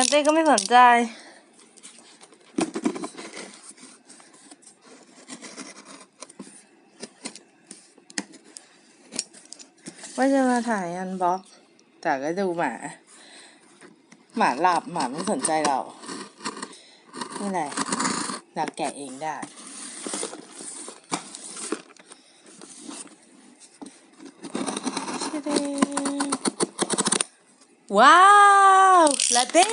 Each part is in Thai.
นันเต้ก็ไม่สนใจ ว่าจะมาถ่ายอันบ็อก แต่ก็ดูหมา หมาหลับหมาไม่สนใจเราไม่ไรเราแกะเองได้ว้า ลาเต้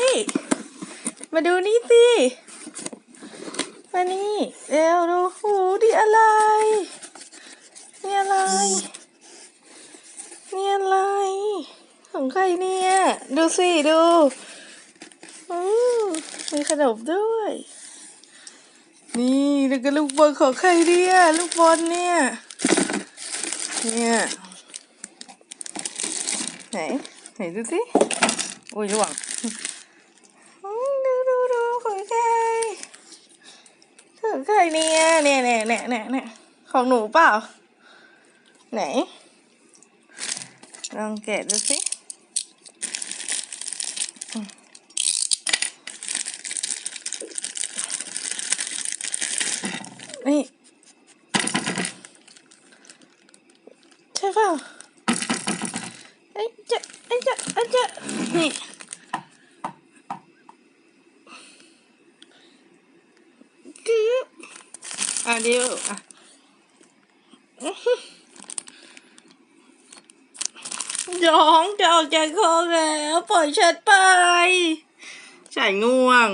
มาดูนี่สิมานี่เร็วดูหูดิอะไร นี่อะไร นี่อะไร ของใครเนี่ย ดูสิดูอือมีขนมด้วย นี่แล้วก็ลูกบอลของใครเนี่ย ลูกบอลเนี่ย เนี่ย ไหน ไหนดูสิ อุ้ยร่วงดูดูดูของใครของใครเนี่ยเนี่ยเนี่ยเนี่ยเนี่ยเนี่ยของหนูเปล่า ไหน ลองแกะดูสินี่ใช่เปล่าไอ้ยเจ๊ะไอ้ยเจ๊ะไอ้ยเจ๊ นี่กึ๊บอะเดี๋ยวอะอื้อหือร้องจะออกจากคอแล้ว ปล่อยฉันไปใส่ง่วง